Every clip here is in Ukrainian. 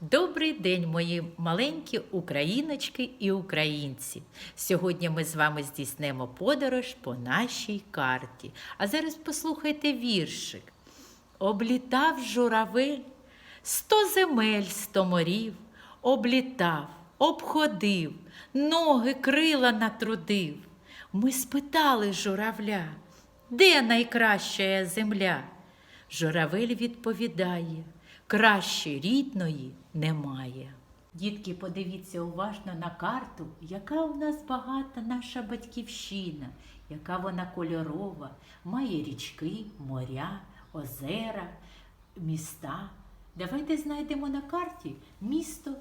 Добрий день, мої маленькі україночки і українці. Сьогодні ми з вами здійснимо подорож по нашій карті. А зараз послухайте віршик. Облітав журавель сто земель, сто морів, облітав, обходив, ноги крила натрудив. Ми спитали журавля, де найкраща земля? Журавель відповідає, краще рідної немає. Дітки, подивіться уважно на карту, яка у нас багата наша батьківщина, яка вона кольорова, має річки, моря, озера, міста. Давайте знайдемо на карті місто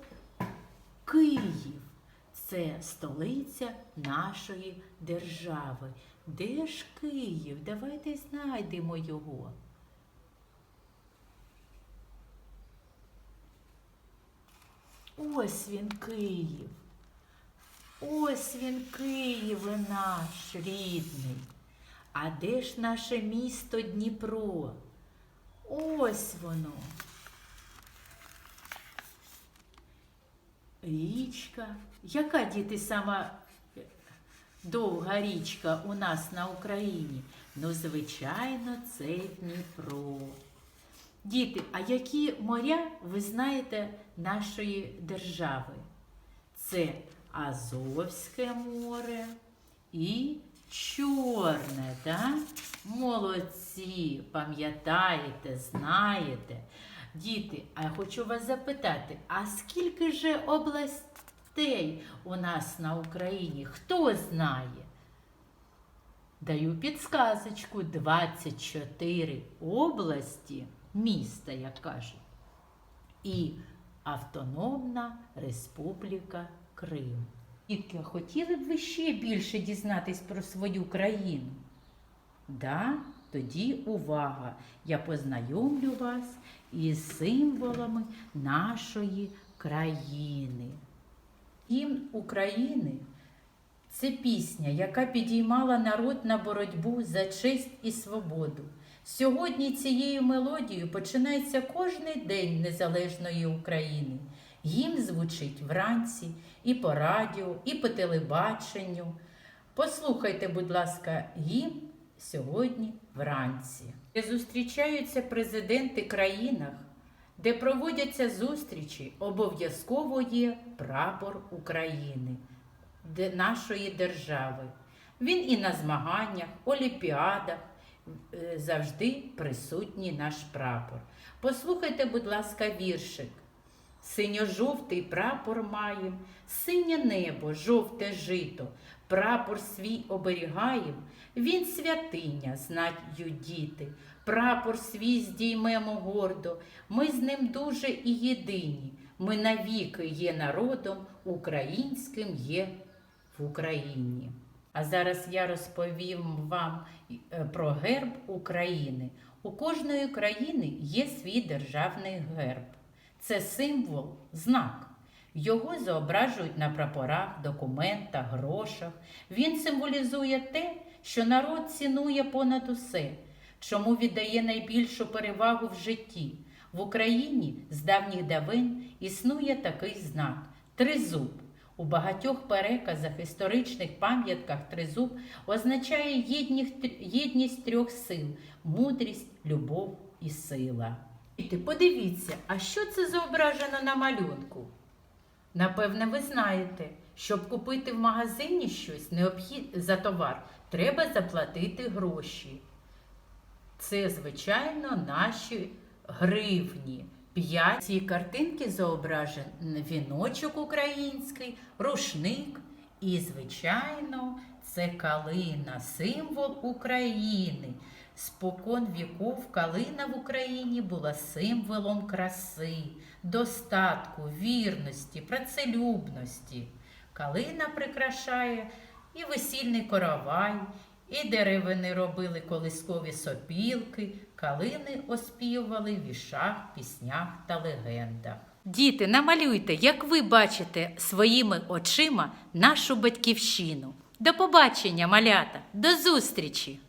Київ. Це столиця нашої держави. Де ж Київ? Давайте знайдемо його. Ось він Київ. Ось він Київ наш рідний. А де ж наше місто Дніпро? Ось воно. Річка. Яка діти сама довга річка у нас на Україні? Ну, звичайно, це Дніпро. Діти, а які моря ви знаєте нашої держави? Це Азовське море і Чорне, да? Молодці, пам'ятаєте, знаєте. Діти, а я хочу вас запитати, а скільки же областей у нас на Україні? Хто знає? Даю підсказочку 24 області міста, як кажуть, і Автономна Республіка Крим. Дітки, хотіли б ви ще більше дізнатись про свою країну? Да? Тоді увага! Я познайомлю вас із символами нашої країни. Гімн України це пісня, яка підіймала народ на боротьбу за честь і свободу. Сьогодні цією мелодією починається кожний день незалежної України. Гімн звучить вранці і по радіо, і по телебаченню. Послухайте, будь ласка, гімн сьогодні вранці. Де зустрічаються президенти країнах, де проводяться зустрічі, обов'язково є прапор України, нашої держави. Він і на змаганнях, олімпіадах завжди присутній наш прапор. Послухайте, будь ласка, віршик. Синьо-жовтий прапор маєм, синє небо, жовте жито, прапор свій оберігаєм, він святиня, знать діти, прапор свій здіймемо гордо, ми з ним дуже і єдині, ми навіки є народом, українським є в Україні. А зараз я розповім вам е, про герб України. У кожної країни є свій державний герб. Це символ, знак. Його зображують на прапорах, документах, грошах. Він символізує те, що народ цінує понад усе, чому віддає найбільшу перевагу в житті. В Україні з давніх давин існує такий знак тризуб. У багатьох переказах, історичних пам'ятках тризуб означає єдність, трьох сил мудрість, любов і сила. Діти, подивіться, а що це зображено на малюнку? Напевне, ви знаєте, щоб купити в магазині щось необхід... за товар, треба заплатити гроші. Це, звичайно, наші гривні. П'ять ці картинки зображений віночок український, рушник і, звичайно, це калина, символ України. Спокон віков калина в Україні була символом краси, достатку, вірності, працелюбності. Калина прикрашає і весільний коровай, і деревини робили колискові сопілки, калини оспівували в вішах, піснях та легендах. Діти, намалюйте, як ви бачите своїми очима нашу батьківщину. До побачення, малята, до зустрічі!